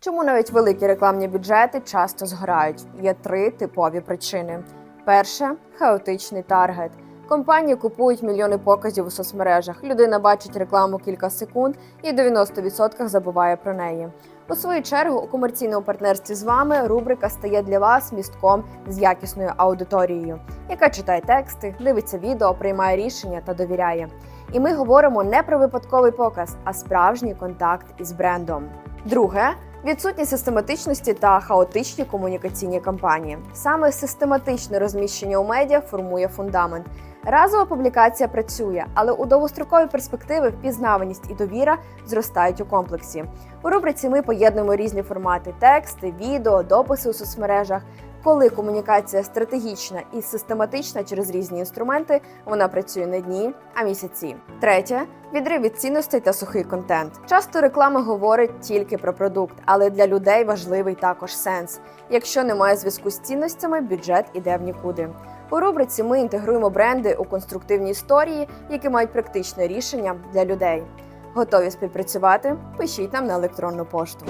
Чому навіть великі рекламні бюджети часто згорають? Є три типові причини: перше хаотичний таргет. Компанії купують мільйони показів у соцмережах. Людина бачить рекламу кілька секунд і в 90% забуває про неї. У свою чергу, у комерційному партнерстві з вами рубрика стає для вас містком з якісною аудиторією, яка читає тексти, дивиться відео, приймає рішення та довіряє. І ми говоримо не про випадковий показ, а справжній контакт із брендом. Друге відсутність систематичності та хаотичні комунікаційні кампанії. Саме систематичне розміщення у медіа формує фундамент. Разова публікація працює, але у довгостроковій перспективи впізнаваність і довіра зростають у комплексі. У рубриці ми поєднуємо різні формати: тексти, відео, дописи у соцмережах. Коли комунікація стратегічна і систематична через різні інструменти, вона працює не дні, а місяці. Третє відрив від цінностей та сухий контент. Часто реклама говорить тільки про продукт, але для людей важливий також сенс. Якщо немає зв'язку з цінностями, бюджет іде в нікуди. У рубриці ми інтегруємо бренди у конструктивні історії, які мають практичне рішення для людей. Готові співпрацювати? Пишіть нам на електронну пошту.